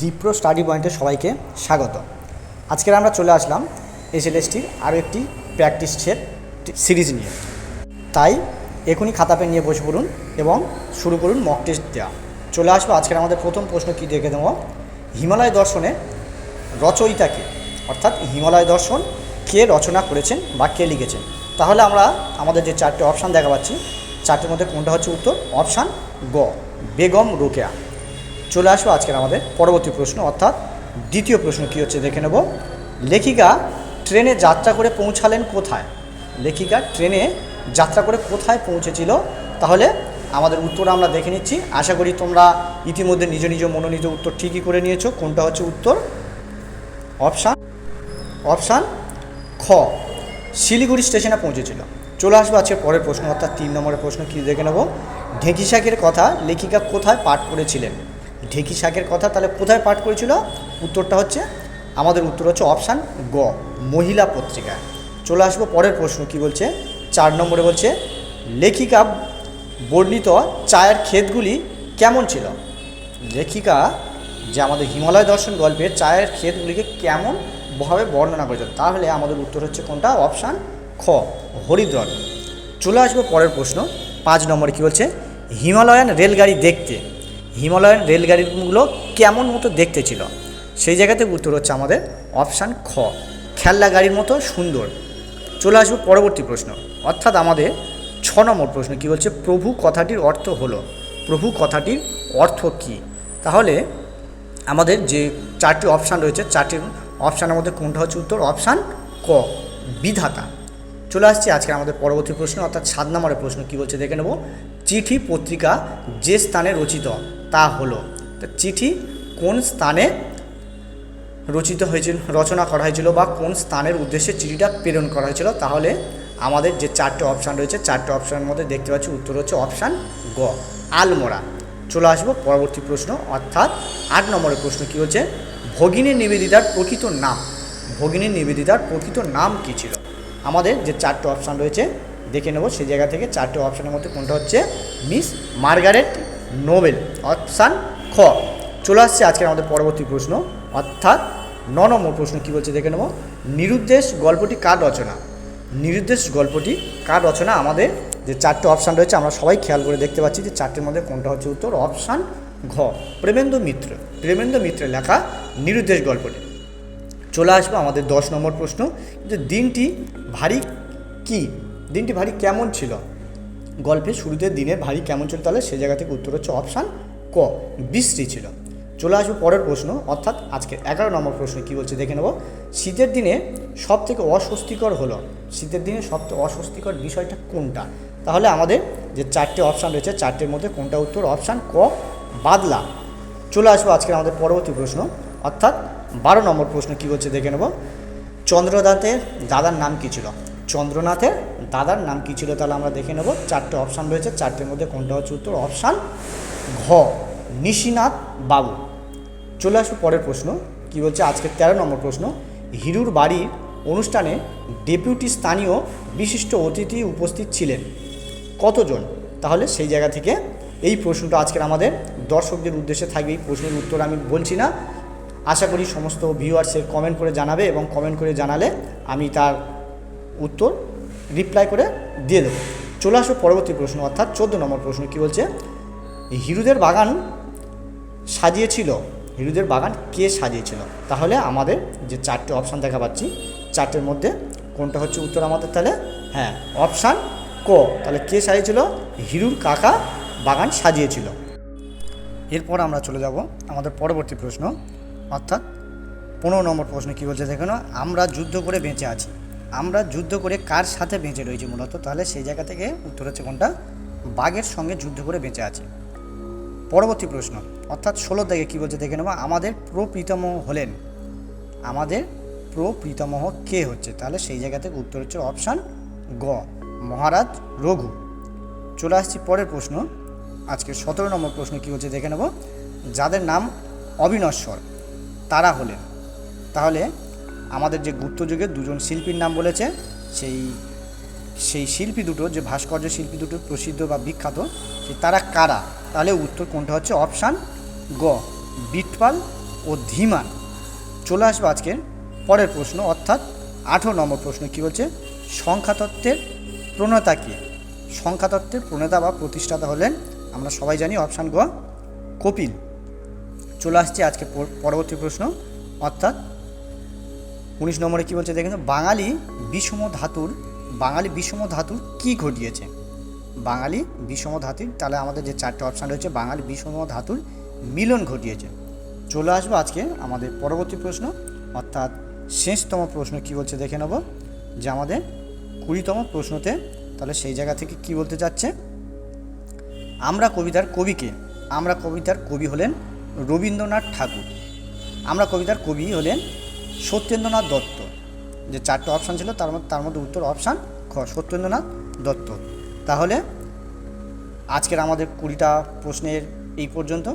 ডিপ্রো study পয়েন্টে সবাইকে স্বাগত। আজকের আমরা চলে আসলাম এসএলএসটির আরও একটি প্র্যাকটিস সেট সিরিজ নিয়ে। তাই এখনই খাতা পেন নিয়ে বসে পড়ুন এবং শুরু করুন মক টেস্ট দেওয়া চলে আসব আজকের আমাদের প্রথম প্রশ্ন কী দেখে দেবো হিমালয় দর্শনে রচয়িতাকে, অর্থাৎ হিমালয় দর্শন কে রচনা করেছেন বা কে লিখেছেন? তাহলে আমরা আমাদের যে চারটে অপশান দেখা পাচ্ছি, চারটের মধ্যে কোনটা হচ্ছে উত্তর? অপশান গ, বেগম রোকেয়া। চলে আসব আজকের আমাদের পরবর্তী প্রশ্ন, অর্থাৎ দ্বিতীয় প্রশ্ন কী হচ্ছে দেখে নেব। লেখিকা ট্রেনে যাত্রা করে পৌঁছালেন কোথায়? লেখিকা ট্রেনে যাত্রা করে কোথায় পৌঁছেছিল? তাহলে আমাদের উত্তর আমরা দেখে নিচ্ছি। আশা করি তোমরা ইতিমধ্যে নিজ নিজ মনোনীত উত্তর ঠিকই করে নিয়েছো। কোনটা হচ্ছে উত্তর? অপশান অপশান খ। শিলিগুড়ি স্টেশনে পৌঁছেছিল। চলে আসব আজকে পরের প্রশ্ন, অর্থাৎ তিন নম্বরের প্রশ্ন কী দেখে নেব। ঢেঁকি শাকের কথা লেখিকা কোথায় পাঠ করেছিলেন? ঢেঁকি শাকের কথা তাহলে কোথায় পাঠ করেছিল? উত্তরটা হচ্ছে, আমাদের উত্তর হচ্ছে অপশান গ, মহিলা পত্রিকায় চলে আসব পরের প্রশ্ন, কি বলছে? চার নম্বরে বলছে, লেখিকা বর্ণিত চায়ের ক্ষেতগুলি কেমন ছিল? লেখিকা যে আমাদের হিমালয় দর্শন গল্পের চায়ের ক্ষেতগুলিকে কেমন ভাবে বর্ণনা করেছিল, তাহলে আমাদের উত্তর হচ্ছে কোনটা? অপশান খ, হরিদ্বার। চলে আসব পরের প্রশ্ন, পাঁচ নম্বরে কী বলছে? হিমালয়ান রেলগাড়ি দেখতে হিমালয়ান রেলগাড়িগুলো কেমন মতো দেখতে ছিল? সেই জায়গাতে উত্তর হচ্ছে আমাদের অপশান খ। খেলনা গাড়ির মতো সুন্দর। চলে আসব পরবর্তী প্রশ্ন। অর্থাৎ আমাদের ছ নম্বর প্রশ্ন কী বলছে? প্রভু কথাটির অর্থ হলো, প্রভু কথাটির অর্থ কী? তাহলে আমাদের যে চারটি অপশান রয়েছে, চারটি অপশানের মধ্যে কোনটা হচ্ছে উত্তর? অপশান ক, বিধাতা। চলে আসছি আজকে আমাদের পরবর্তী প্রশ্ন, অর্থাৎ সাত নম্বরের প্রশ্ন কী বলছে? দেখে নেব। চিঠি পত্রিকা যে স্থানে রচিত তা হলো, তা চিঠি কোন স্থানে রচিত হয়েছিল, রচনা করা হয়েছিল বা কোন স্থানের উদ্দেশ্যে চিঠিটা প্রেরণ করা হয়েছিল? তাহলে আমাদের যে চারটে অপশান রয়েছে, চারটে অপশানের মধ্যে দেখতে পাচ্ছি উত্তর হচ্ছে অপশান গ, আলমোড়া। চলে আসব পরবর্তী প্রশ্ন, অর্থাৎ আট নম্বরের প্রশ্ন কী হচ্ছে? ভগিনী নিবেদিতার প্রকৃত নাম, ভগিনী নিবেদিতার প্রকৃত নাম কী ছিল? আমাদের যে চারটে অপশান রয়েছে, দেখে নেব সেই জায়গা থেকে চারটে অপশানের মধ্যে কোনটা হচ্ছে? মিস মার্গারেট নোবেল, অপশান খ। চলে আসছে আজকের আমাদের পরবর্তী প্রশ্ন। অর্থাৎ ন নম্বর প্রশ্ন কী বলছে দেখে নেব। নিরুদ্দেশ গল্পটি কার রচনা? নিরুদ্দেশ গল্পটি কার রচনা? আমাদের যে চারটে অপশান রয়েছে, আমরা সবাই খেয়াল করে দেখতে পাচ্ছি যে চারটের মধ্যে কোনটা হচ্ছে উত্তর, অপশান ঘ। প্রেমেন্দ্র মিত্র প্রেমেন্দ্র মিত্রের লেখা নিরুদ্দেশ গল্পটি। চলে আসব আমাদের দশ নম্বর প্রশ্ন। যে দিনটি ভারী কি? দিনটি ভারী কেমন ছিল? গল্পের শুরুতে দিনের ভারী কেমন ছিল তাহলে সে জায়গা থেকে উত্তর হচ্ছে অপশান ক বৃষ্টি ছিল। চলে আসব পরের প্রশ্ন, অর্থাৎ আজকে এগারো নম্বর প্রশ্ন কী বলছে দেখে নেব। শীতের দিনে সব থেকে অস্বস্তিকর হলো, শীতের দিনে সবথেকে অস্বস্তিকর বিষয়টা কোনটা? তাহলে আমাদের যে চারটে অপশান রয়েছে, চারটের মধ্যে কোনটা উত্তর? অপশান ক, বাদলা। চলে আসব আজকে আমাদের পরবর্তী প্রশ্ন, অর্থাৎ বারো নম্বর প্রশ্ন কী বলছে দেখে নেব। চন্দ্রনাথের দাদার নাম কী ছিল? চন্দ্রনাথের দাদার নাম কী ছিল তাহলে আমরা দেখে নেব। চারটে অপশান রয়েছে, চারটের মধ্যে কোনটা হচ্ছে উত্তর? অপশান ঘ, নিশিনাথ বাবু। চলে আসব পরের প্রশ্ন, কি বলছে? আজকের তেরো নম্বর প্রশ্ন, হিরুর বাড়ির অনুষ্ঠানে ডেপুটি স্থানীয় বিশিষ্ট অতিথি উপস্থিত ছিলেন কতজন? তাহলে সেই জায়গা থেকে এই প্রশ্নটা আজকের আমাদের দর্শকদের উদ্দেশ্যে থাকবে, এই প্রশ্নের উত্তর আমি বলছি না। আশা করি সমস্ত ভিউয়ার্সের কমেন্ট করে জানাবে এবং কমেন্ট করে জানালে আমি তার উত্তর রিপ্লাই করে দিয়ে দেবো। চলে আসব পরবর্তী প্রশ্ন, অর্থাৎ চোদ্দ নম্বর প্রশ্ন, কী বলছে? হিরুদের বাগান সাজিয়েছিল। হিরুদের বাগান কে সাজিয়েছিল? তাহলে আমাদের যে চারটে অপশান দেখা পাচ্ছি, চারটের মধ্যে কোনটা হচ্ছে উত্তর আমাদের তাহলে? হ্যাঁ অপশান ক। তাহলে কে সাজিয়েছিল? হিরুর কাকা বাগান সাজিয়েছিল। এরপর আমরা চলে যাব আমাদের পরবর্তী প্রশ্ন, অর্থাৎ পনেরো নম্বর প্রশ্ন কী বলছে দেখেন আমরা যুদ্ধ করে বেঁচে আছি। আমরা যুদ্ধ করে কার সাথে বেঁচে রয়েছি মূলত? তাহলে সেই জায়গা থেকে উত্তর হচ্ছে কোনটা? বাঘের সঙ্গে যুদ্ধ করে বেঁচে আছে। পরবর্তী প্রশ্ন, অর্থাৎ ষোলো থেকে কী বলছে দেখে নেব। আমাদের প্রপিতামহ হলেন। আমাদের প্রপিতামহ কে হচ্ছে? তাহলে সেই জায়গা থেকে উত্তর হচ্ছে অপশান গ, মহারাজ রঘু। চলে আসছি পরের প্রশ্ন। আজকে সতেরো নম্বর প্রশ্ন কী হচ্ছে দেখে নেব। যাদের নাম অবিনশ্বর, তারা হলেন। তাহলে আমাদের যে গুপ্ত গুপ্তযুগের দুজন শিল্পীর নাম বলেছে, সেই সেই শিল্পী দুটো, যে ভাস্কর্য শিল্পী দুটো প্রসিদ্ধ বা বিখ্যাত সেই তারা কারা? তাহলে উত্তর কোনটা হচ্ছে অপশান গ, বিটপাল ও ধীমান। চলে আসবে আজকের পরের প্রশ্ন, অর্থাৎ আঠেরো নম্বর প্রশ্ন কী বলছে? সংখ্যাতত্ত্বের প্রণেতা কে? সংখ্যাতত্ত্বের প্রণেতা বা প্রতিষ্ঠাতা হলেন, আমরা সবাই জানি অপশান গ, কপিল। চলে আসছে আজকে পরবর্তী প্রশ্ন, অর্থাৎ উনিশ নম্বরে কী বলছে দেখেন বাঙালি বিষম ধাতুর, বাঙালি বিষম ধাতুর কী ঘটিয়েছে? বাঙালি বিষম ধাতুর, তাহলে আমাদের যে চারটে অপশান রয়েছে, বাঙালি বিষম ধাতুর মিলন ঘটিয়েছে। চলে আসব আজকে আমাদের পরবর্তী প্রশ্ন, অর্থাৎ শেষতম প্রশ্ন কি বলছে দেখে নেব, যে আমাদের কুড়িতম প্রশ্নতে, তাহলে সেই জায়গা থেকে কি বলতে চাচ্ছে? আমরা কবিতার কবিকে আমরা কবিতার কবি হলেন রবীন্দ্রনাথ ঠাকুর। আমরা কবিতার কবি হলেন সত্যেন্দ্রনাথ দত্ত। যে চারটে অপশান ছিল, তার মধ্যে তার মধ্যে উত্তর অপশান খ, সত্যেন্দ্রনাথ দত্ত। তাহলে আজকের আমাদের কুড়িটা প্রশ্নের এই পর্যন্ত।